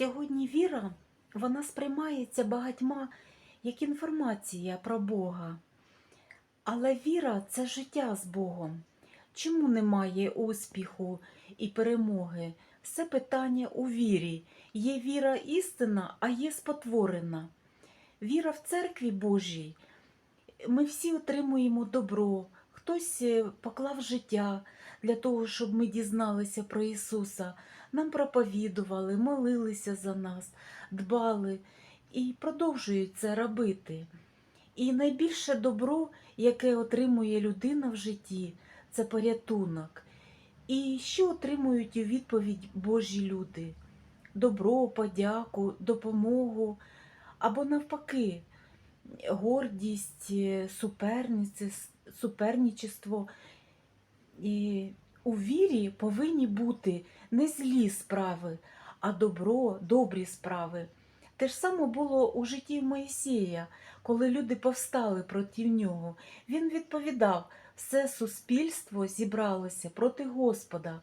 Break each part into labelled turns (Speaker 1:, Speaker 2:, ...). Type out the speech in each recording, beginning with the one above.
Speaker 1: Сьогодні віра вона сприймається багатьма як інформація про Бога. Але віра це життя з Богом. Чому немає успіху і перемоги? Все питання у вірі. Є віра істина, а є спотворена. Віра в церкві Божій. Ми всі отримуємо добро. Хтось е, поклав життя для того, щоб ми дізналися про Ісуса. Нам проповідували, молилися за нас, дбали і продовжують це робити. І найбільше добро, яке отримує людина в житті, це порятунок. І що отримують у відповідь Божі люди? Добро, подяку, допомогу або навпаки, гордість, е, суперниці, суперничество. І у вірі повинні бути не злі справи, а добро, добрі справи. Те ж саме було у житті Моїсея, коли люди повстали проти нього. Він відповідав, все суспільство зібралося проти Господа.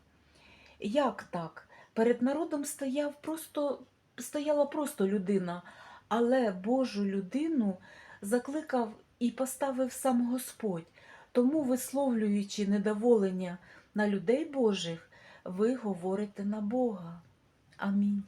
Speaker 1: Як так? Перед народом стояв просто, стояла просто людина, але Божу людину закликав і поставив сам Господь. Тому, висловлюючи недоволення на людей Божих, ви говорите на Бога. Амінь.